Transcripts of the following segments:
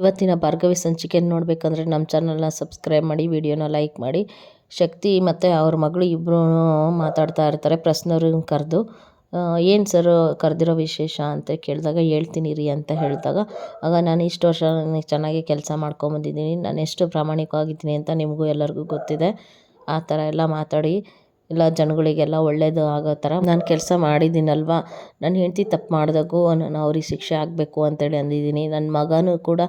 ಇವತ್ತಿನ ಭಾರ್ಗವಿ ಸಂಚಿಕೆಯನ್ನು ನೋಡಬೇಕಂದ್ರೆ ನಮ್ಮ ಚಾನಲ್ನ ಸಬ್ಸ್ಕ್ರೈಬ್ ಮಾಡಿ, ವಿಡಿಯೋನ ಲೈಕ್ ಮಾಡಿ, ಶಕ್ತಿ ಮತ್ತು ಅವ್ರ ಮಗಳು ಇಬ್ಬರೂ ಮಾತಾಡ್ತಾ ಇರ್ತಾರೆ ಪ್ರಶ್ನವ್ರನ್ನ ಕರೆದು. ಏನು ಸರ್ ಕರೆದಿರೋ ವಿಶೇಷ ಅಂತ ಕೇಳಿದಾಗ ಹೇಳ್ತೀನಿ ರೀ ಅಂತ ಹೇಳಿದಾಗ, ಆಗ ನಾನು ಇಷ್ಟು ವರ್ಷ ನನಗೆ ಚೆನ್ನಾಗಿ ಕೆಲಸ ಮಾಡ್ಕೊಂಬಂದಿದ್ದೀನಿ ನಾನು ಎಷ್ಟು ಪ್ರಾಮಾಣಿಕವಾಗಿದ್ದೀನಿ ಅಂತ ನಿಮಗೂ ಎಲ್ಲರಿಗೂ ಗೊತ್ತಿದೆ. ಆ ಥರ ಎಲ್ಲ ಮಾತಾಡಿ. ಎಲ್ಲ ಜನಗಳಿಗೆಲ್ಲ ಒಳ್ಳೇದು ಆಗೋ ಥರ ನಾನು ಕೆಲಸ ಮಾಡಿದ್ದೀನಲ್ವ? ನನ್ನ ಹೆಂಡತಿ ತಪ್ಪು ಮಾಡಿದಾಗೂ ನಾನು ಅವ್ರಿಗೆ ಶಿಕ್ಷೆ ಆಗಬೇಕು ಅಂತೇಳಿ ಅಂದಿದ್ದೀನಿ. ನನ್ನ ಮಗನೂ ಕೂಡ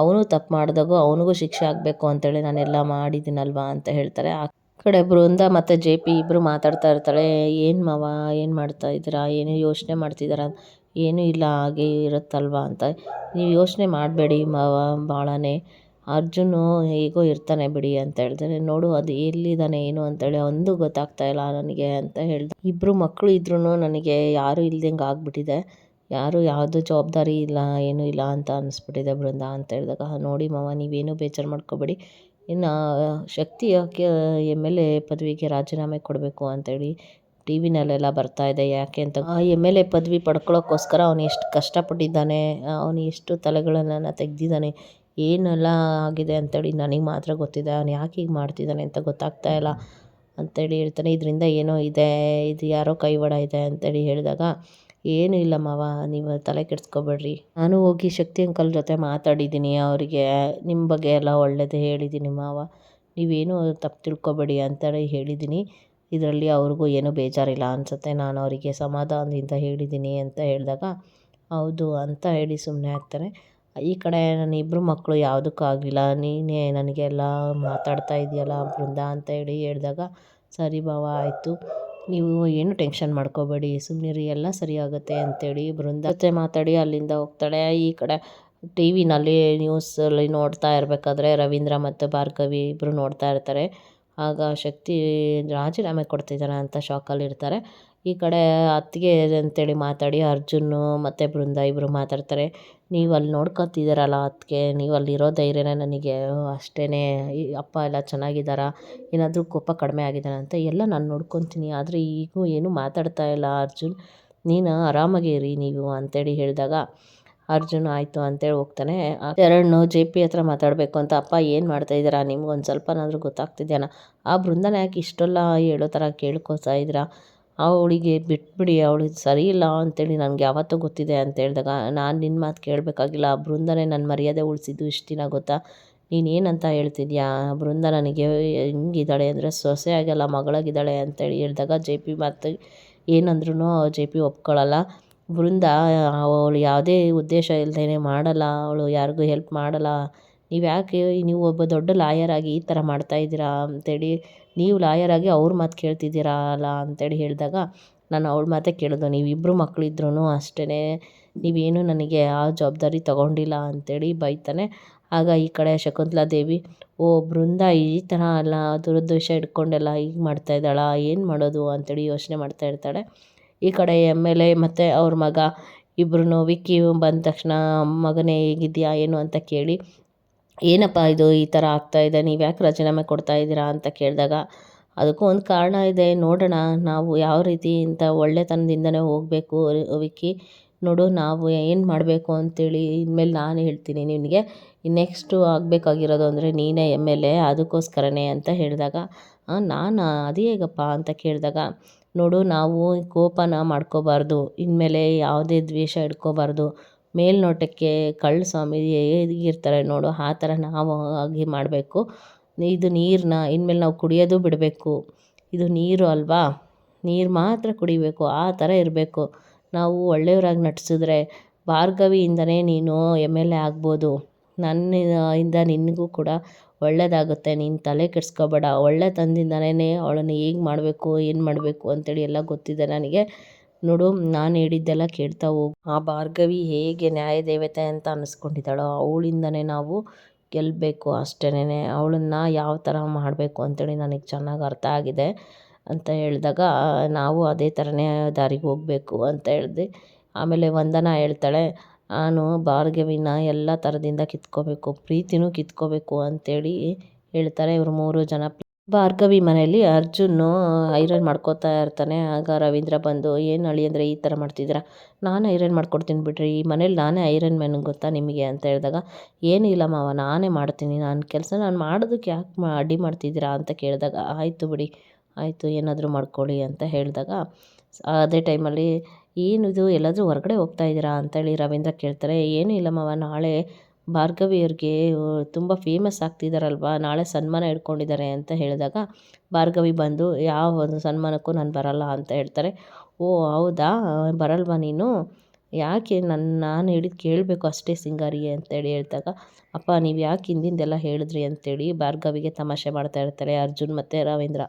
ಅವನು ತಪ್ಪು ಮಾಡಿದಾಗೂ ಅವನಿಗೂ ಶಿಕ್ಷೆ ಆಗಬೇಕು ಅಂತೇಳಿ ನಾನೆಲ್ಲ ಮಾಡಿದ್ದೀನಲ್ವ ಅಂತ ಹೇಳ್ತಾರೆ. ಆ ಕಡೆ ಬೃಂದ ಮತ್ತು ಜೆ ಪಿ ಇಬ್ಬರು ಮಾತಾಡ್ತಾ ಇರ್ತಾಳೆ ಏನು ಮಾವ, ಏನು ಮಾಡ್ತಾ ಇದ್ದೀರಾ? ಏನು ಯೋಚನೆ ಮಾಡ್ತಿದ್ದೀರಾ? ಏನೂ ಇಲ್ಲ, ಹಾಗೆ ಇರುತ್ತಲ್ವ ಅಂತ. ನೀವು ಯೋಚನೆ ಮಾಡಬೇಡಿ ಮಾವ ಭಾಳನೇ ಅರ್ಜುನು ಹೇಗೋ ಇರ್ತಾನೆ ಬಿಡಿ ಅಂತ ಹೇಳ್ತಾನೆ. ನೋಡು, ಅದು ಎಲ್ಲಿದ್ದಾನೆ, ಏನು ಅಂತೇಳಿ ಒಂದು ಗೊತ್ತಾಗ್ತಾ ಇಲ್ಲ ನನಗೆ ಅಂತ ಹೇಳ್ದೆ ಇಬ್ಬರು ಮಕ್ಕಳು ಇದ್ರೂ ನನಗೆ ಯಾರೂ ಇಲ್ದಂಗೆ ಆಗಿಬಿಟ್ಟಿದೆ. ಯಾರು ಯಾವುದು ಜವಾಬ್ದಾರಿ ಇಲ್ಲ, ಏನೂ ಇಲ್ಲ ಅಂತ ಅನಿಸ್ಬಿಟ್ಟಿದೆ ಬೃಂದ ಅಂತ ಹೇಳಿದಾಗ ನೋಡಿ ಮಾವ, ನೀವೇನು ಬೇಜಾರು ಮಾಡ್ಕೋಬೇಡಿ. ಇನ್ನು ಶಕ್ತಿ ಯಾಕೆ ಎಂ ಎಲ್ ಎ ಪದವಿಗೆ ರಾಜೀನಾಮೆ ಕೊಡಬೇಕು ಅಂತೇಳಿ ಟಿ ವಿನಲ್ಲೆಲ್ಲ ಬರ್ತಾ ಇದೆ, ಯಾಕೆ ಅಂತ ಆ ಎಂ ಎಲ್ ಎ ಪದವಿ ಪಡ್ಕೊಳ್ಳೋಕ್ಕೋಸ್ಕರ ಅವನು ಎಷ್ಟು ಕಷ್ಟಪಟ್ಟಿದ್ದಾನೆ ಅವನು ಎಷ್ಟು ತಲೆಗಳನ್ನು ತೆಗ್ದಿದ್ದಾನೆ ಏನೆಲ್ಲ ಆಗಿದೆ ಅಂತೇಳಿ ನನಗೆ ಮಾತ್ರ ಗೊತ್ತಿದೆ. ಅವ್ನು ಯಾಕೆ ಹೀಗೆ ಮಾಡ್ತಿದ್ದಾನೆ ಅಂತ ಗೊತ್ತಾಗ್ತಾ ಇಲ್ಲ ಅಂತೇಳಿ ಹೇಳ್ತಾನೆ. ಇದರಿಂದ ಏನೋ ಇದೆ, ಇದು ಯಾರೋ ಕೈವಾಡ ಇದೆ ಅಂತೇಳಿ ಹೇಳಿದಾಗ, ಏನೂ ಇಲ್ಲ ಮಾವ, ನೀವು ತಲೆ ಕೆಡಿಸ್ಕೊಬೇಡ್ರಿ. ನಾನು ಹೋಗಿ ಶಕ್ತಿ ಅಂಕಲ್ ಜೊತೆ ಮಾತಾಡಿದ್ದೀನಿ ಅವರಿಗೆ. ನಿಮ್ಮ ಬಗ್ಗೆ ಎಲ್ಲ ಒಳ್ಳೆಯದೇ ಹೇಳಿದ್ದೀನಿ ಮಾವ. ನೀವೇನು ತಪ್ಪು ತಿಳ್ಕೊಬೇಡಿ ಅಂತೇಳಿ ಹೇಳಿದ್ದೀನಿ. ಇದರಲ್ಲಿ ಅವ್ರಿಗೂ ಏನೂ ಬೇಜಾರಿಲ್ಲ ಅನಿಸುತ್ತೆ. ನಾನು ಅವರಿಗೆ ಸಮಾಧಾನದಿಂದ ಹೇಳಿದ್ದೀನಿ ಅಂತ ಹೇಳಿದಾಗ, ಹೌದು ಅಂತ ಹೇಳಿ ಸುಮ್ಮನೆ ಆಗ್ತಾರೆ ಈ ಕಡೆ ನನ್ನ ಇಬ್ಬರು ಮಕ್ಕಳು ಯಾವುದಕ್ಕೂ ಆಗಲಿಲ್ಲ ನೀನೇ ನನಗೆಲ್ಲ ಮಾತಾಡ್ತಾ ಇದೆಯಲ್ಲ ಬೃಂದ ಅಂತ ಹೇಳಿ ಹೇಳಿದಾಗ, ಸರಿ ಬಾವ, ಆಯಿತು. ನೀವು ಏನು ಟೆನ್ಷನ್ ಮಾಡ್ಕೋಬೇಡಿ. ಸುಮ್ಮನಿರಿ ಎಲ್ಲ ಸರಿ ಆಗುತ್ತೆ ಅಂತೇಳಿ ಬೃಂದ ಜೊತೆ ಮಾತಾಡಿ ಅಲ್ಲಿಂದ ಹೋಗ್ತಾಳೆ. ಈ ಕಡೆ ಟಿ ವಿನಲ್ಲಿ ನ್ಯೂಸಲ್ಲಿ ನೋಡ್ತಾ ಇರಬೇಕಾದ್ರೆ ರವೀಂದ್ರ ಮತ್ತು ಭಾರ್ಗವಿ ಇಬ್ಬರು ನೋಡ್ತಾ ಇರ್ತಾರೆ. ಆಗ ಶಕ್ತಿ ರಾಜೀನಾಮೆ ಕೊಡ್ತಿದ್ದಾನೆ ಅಂತ ಶಾಕಲ್ಲಿರ್ತಾರೆ ಈ ಕಡೆ ಅತ್ತಿಗೆ ಅಂತೇಳಿ ಮಾತಾಡಿ ಅರ್ಜುನು ಮತ್ತು ಬೃಂದ ಇಬ್ಬರು ಮಾತಾಡ್ತಾರೆ. ನೀವು ಅಲ್ಲಿ ನೋಡ್ಕೊತಿದ್ದೀರಲ್ಲ ಅತ್ತಿಗೆ, ನೀವು ಅಲ್ಲಿರೋ ಧೈರ್ಯನೇ ನನಗೆ ಅಷ್ಟೇ ಈ ಅಪ್ಪ ಎಲ್ಲ ಚೆನ್ನಾಗಿದ್ದಾರಾ, ಏನಾದರೂ ಕೋಪ ಕಡಿಮೆ ಆಗಿದ್ದಾನೆ ಅಂತ ಎಲ್ಲ ನಾನು ನೋಡ್ಕೊತೀನಿ. ಆದರೆ ಈಗೂ ಏನೂ ಮಾತಾಡ್ತಾ ಇಲ್ಲ ಅರ್ಜುನ್. ನೀನು ಆರಾಮಾಗಿರಿ ನೀವು, ಅಂತೇಳಿ ಹೇಳಿದಾಗ ಅರ್ಜುನ್ ಆಯಿತು ಅಂತೇಳಿ ಹೋಗ್ತಾನೆ. ಶರಣ್ಣು ಜೆ ಪಿ ಹತ್ರ ಮಾತಾಡಬೇಕು ಅಂತ ಅಪ್ಪ ಏನು ಮಾಡ್ತಾ ಇದ್ದೀರಾ? ನಿಮ್ಗೊಂದು ಸ್ವಲ್ಪನಾದರೂ ಗೊತ್ತಾಗ್ತಿದೆಯಾ ಆ ಬೃಂದನ ಯಾಕೆ ಇಷ್ಟೆಲ್ಲ ಹೇಳೋ ಥರ ಕೇಳ್ಕೊತಾ ಇದ್ದೀರಾ? ಅವಳಿಗೆ ಬಿಟ್ಬಿಡಿ, ಅವಳು ಸರಿ ಇಲ್ಲ ಅಂತೇಳಿ ನನಗೆ ಯಾವತ್ತೂ ಗೊತ್ತಿದೆ ಅಂತ ಹೇಳಿದಾಗ, ನಾನು ನಿನ್ನ ಮಾತು ಕೇಳಬೇಕಾಗಿಲ್ಲ, ಆ ಬೃಂದನೇ ನನ್ನ ಮರ್ಯಾದೆ ಉಳಿಸಿದ್ದು ಇಷ್ಟು ದಿನ ಗೊತ್ತಾ? ನೀನು ಏನಂತ ಹೇಳ್ತಿದ್ಯಾ? ಬೃಂದ ನನಗೆ ಹೆಂಗಿದ್ದಾಳೆ ಅಂದರೆ ಸೊಸೆ ಆಗಲ್ಲ, ಮಗಳಾಗಿದ್ದಾಳೆ ಅಂತೇಳಿ ಹೇಳಿದಾಗ, ಜೆ ಪಿ ಮಾತು ಏನಂದ್ರೂ ಜೆ ಪಿ ಒಪ್ಕೊಳ್ಳಲ್ಲ ಬೃಂದ ಅವಳು ಯಾವುದೇ ಉದ್ದೇಶ ಇಲ್ಲದೇನೆ ಮಾಡಲ್ಲ, ಅವಳು ಯಾರಿಗೂ ಹೆಲ್ಪ್ ಮಾಡಲ್ಲ. ನೀವು ಯಾಕೆ ನೀವು ಒಬ್ಬ ದೊಡ್ಡ ಲಾಯರಾಗಿ ಈ ಥರ ಮಾಡ್ತಾ ಇದ್ದೀರಾ ಅಂತೇಳಿ, ನೀವು ಲಾಯರಾಗಿ ಅವ್ರ ಮಾತು ಕೇಳ್ತಿದ್ದೀರಾ ಅಲ್ಲ ಅಂತೇಳಿ ಹೇಳಿದಾಗ, ನಾನು ಅವಳ ಮಾತೇ ಕೇಳಿದ್ದು ನೀವಿಬ್ಬರು ಮಕ್ಕಳಿದ್ರೂ ಅಷ್ಟೇ ನೀವೇನು ನನಗೆ ಆ ಜವಾಬ್ದಾರಿ ತಗೊಂಡಿಲ್ಲ ಅಂತೇಳಿ ಬೈತಾನೆ. ಆಗ ಈ ಕಡೆ ಶಕುಂತಲಾ ದೇವಿ, ಓ ಬೃಂದ ಈ ಥರ ಅಲ್ಲ ದುರುದ್ದೇಶ ಇಟ್ಕೊಂಡೆಲ್ಲ ಹೀಗೆ ಮಾಡ್ತಾ ಇದ್ದಾಳಾ, ಏನು ಮಾಡೋದು ಅಂತೇಳಿ ಯೋಚನೆ ಮಾಡ್ತಾ ಇರ್ತಾಳೆ. ಈ ಕಡೆ ಎಂ ಎಲ್ ಎ ಮತ್ತು ಅವ್ರ ಮಗ ಇಬ್ರೂ ವಿಕ್ಕಿ ಬಂದ ತಕ್ಷಣ ಮಗನೇ ಹೇಗಿದ್ಯಾ ಏನು ಅಂತ ಕೇಳಿ, ಏನಪ್ಪ ಇದು ಈ ಥರ ಆಗ್ತಾಯಿದೆ ನೀವು ಯಾಕೆ ರಾಜೀನಾಮೆ ಕೊಡ್ತಾ ಇದ್ದೀರಾ ಅಂತ ಕೇಳಿದಾಗ, ಅದಕ್ಕೂ ಒಂದು ಕಾರಣ ಇದೆ, ನೋಡೋಣ, ನಾವು ಯಾವ ರೀತಿ ಇಂಥ ಒಳ್ಳೆತನದಿಂದನೇ ಹೋಗಬೇಕು ವಿಕ್ಕಿ, ನೋಡು ನಾವು ಏನು ಮಾಡಬೇಕು ಅಂತೇಳಿ ಇನ್ಮೇಲೆ ನಾನು ಹೇಳ್ತೀನಿ ನಿನಗೆ, ನೆಕ್ಸ್ಟು ಆಗಬೇಕಾಗಿರೋದು ಅಂದರೆ ನೀನೇ ಎಂ ಎಲ್ ಎ, ಅದಕ್ಕೋಸ್ಕರನೇ ಅಂತ ಹೇಳಿದಾಗ ನಾನು, ಅದು ಹೇಗಪ್ಪ ಅಂತ ಕೇಳಿದಾಗ ನೋಡು, ನಾವು ಕೋಪನ ಮಾಡ್ಕೋಬಾರ್ದು. ಇನ್ಮೇಲೆ ಯಾವುದೇ ದ್ವೇಷ ಇಟ್ಕೋಬಾರ್ದು. ಮೇಲ್ನೋಟಕ್ಕೆ ಕಳ್ಳ ಸ್ವಾಮಿ ಹೇಗಿರ್ತಾರೆ ನೋಡು, ಆ ಥರ ನಾವು ಆಗಿ ಮಾಡಬೇಕು. ಇದು ನೀರನ್ನ ಇನ್ಮೇಲೆ ನಾವು ಕುಡಿಯೋದು ಬಿಡಬೇಕು. ಇದು ನೀರು ಅಲ್ವಾ? ನೀರು ಮಾತ್ರ ಕುಡಿಬೇಕು, ಆ ಥರ ಇರಬೇಕು. ನಾವು ಒಳ್ಳೆಯವರಾಗಿ ನಟಿಸಿದ್ರೆ ಭಾರ್ಗವಿಯಿಂದಲೇ ನೀನು ಎಂ ಎಲ್ ಎ ಆಗ್ಬೋದು. ನನ್ನ ಇಂದ ನಿನಗೂ ಕೂಡ ಒಳ್ಳೆಯದಾಗುತ್ತೆ ನೀನು ತಲೆ ಕೆಡಿಸ್ಕೋಬೇಡ. ಒಳ್ಳೆತನದಿಂದನೇ ಅವಳನ್ನು ಹೇಗೆ ಮಾಡಬೇಕು, ಏನು ಮಾಡಬೇಕು ಅಂತೇಳಿ ಎಲ್ಲ ಗೊತ್ತಿದೆ ನನಗೆ. ನೋಡು, ನಾನು ಹೇಳಿದ್ದೆಲ್ಲ ಕೇಳ್ತಾ ಹೋಗು. ಆ ಭಾರ್ಗವಿ ಹೇಗೆ ನ್ಯಾಯ ದೇವತೆ ಅಂತ ಅನ್ನಿಸ್ಕೊಂಡಿದ್ದಾಳೋ, ಅವಳಿಂದನೇ ನಾವು ಗೆಲ್ಲಬೇಕು ಅಷ್ಟೇನೆ ಅವಳನ್ನ ಯಾವ ಥರ ಮಾಡಬೇಕು ಅಂತೇಳಿ ನನಗೆ ಚೆನ್ನಾಗಿ ಅರ್ಥ ಆಗಿದೆ ಅಂತ ಹೇಳಿದಾಗ, ನಾವು ಅದೇ ಥರನೇ ದಾರಿಗೆ ಹೋಗಬೇಕು ಅಂತ ಹೇಳಿದೆ. ಆಮೇಲೆ ವಂದನಾ ಹೇಳ್ತಾಳೆ ನಾನು ಭಾರ್ಗವಿನ ಎಲ್ಲ ಥರದಿಂದ ಕಿತ್ಕೋಬೇಕು, ಪ್ರೀತಿನೂ ಕಿತ್ಕೋಬೇಕು ಅಂತೇಳಿ ಹೇಳ್ತಾರೆ ಇವರು ಮೂರು ಜನ. ಭಾರ್ಗವಿ ಮನೆಯಲ್ಲಿ ಅರ್ಜುನು ಐರನ್ ಮಾಡ್ಕೋತಾ ಇರ್ತಾನೆ. ಆಗ ರವೀಂದ್ರ ಬಂದು, ಏನು ಅಳಿ ಅಂದರೆ ಈ ಥರ ಮಾಡ್ತಿದ್ದೀರಾ? ನಾನು ಐರನ್ ಮಾಡ್ಕೊಡ್ತೀನಿ ಬಿಡ್ರಿ. ಈ ಮನೇಲಿ ನಾನೇ ಐರನ್ ಮ್ಯಾನ್ ಗೊತ್ತಾ ನಿಮಗೆ? ಅಂತ ಹೇಳಿದಾಗ ಏನಿಲ್ಲ ಮಾವ, ನಾನೇ ಮಾಡ್ತೀನಿ. ನಾನು ಕೆಲಸ, ನಾನು ಮಾಡೋದಕ್ಕೆ ಯಾಕೆ ಮಾ, ಅಡ್ಡಿ ಮಾಡ್ತಿದ್ದೀರಾ? ಅಂತ ಕೇಳಿದಾಗ, ಆಯಿತು ಬಿಡಿ, ಆಯಿತು, ಏನಾದರೂ ಮಾಡ್ಕೊಳ್ಳಿ ಅಂತ ಹೇಳಿದಾಗ ಅದೇ ಟೈಮಲ್ಲಿ ಏನಿದು ಎಲ್ಲಾದರೂ ಹೊರಗಡೆ ಹೋಗ್ತಾ ಇದ್ದೀರಾ? ಅಂತೇಳಿ ರವೀಂದ್ರ ಕೇಳ್ತಾರೆ. ಏನೂ ಇಲ್ಲ ಮಾವ. ನಾಳೆ ಭಾರ್ಗವಿಯವ್ರಿಗೆ ತುಂಬ ಫೇಮಸ್ ಆಗ್ತಿದ್ದಾರಲ್ವ ನಾಳೆ ಸನ್ಮಾನ ಇಟ್ಕೊಂಡಿದ್ದಾರೆ ಅಂತ ಹೇಳಿದಾಗ ಭಾರ್ಗವಿ ಬಂದು, ಯಾವ ಒಂದು ಸನ್ಮಾನಕ್ಕೂ ನಾನು ಬರಲ್ಲ ಅಂತ ಹೇಳ್ತಾರೆ. ಓ, ಹೌದಾ? ಬರಲ್ವಾ ನೀನು? ಯಾಕೆ ನನ್ನ ನಾನು ಹೇಳಿದ್ದು ಕೇಳಬೇಕು ಅಷ್ಟೇ ಸಿಂಗಾರಿ ಅಂತೇಳಿ ಹೇಳಿದಾಗ, ಅಪ್ಪ, ನೀವು ಯಾಕೆ ಹಿಂದಿಂದೆಲ್ಲ ಹೇಳಿದ್ರಿ? ಅಂತೇಳಿ ಭಾರ್ಗವಿಗೆ ತಮಾಷೆ ಮಾಡ್ತಾ ಇರ್ತಾರೆ ಅರ್ಜುನ್ ಮತ್ತು ರವೀಂದ್ರ.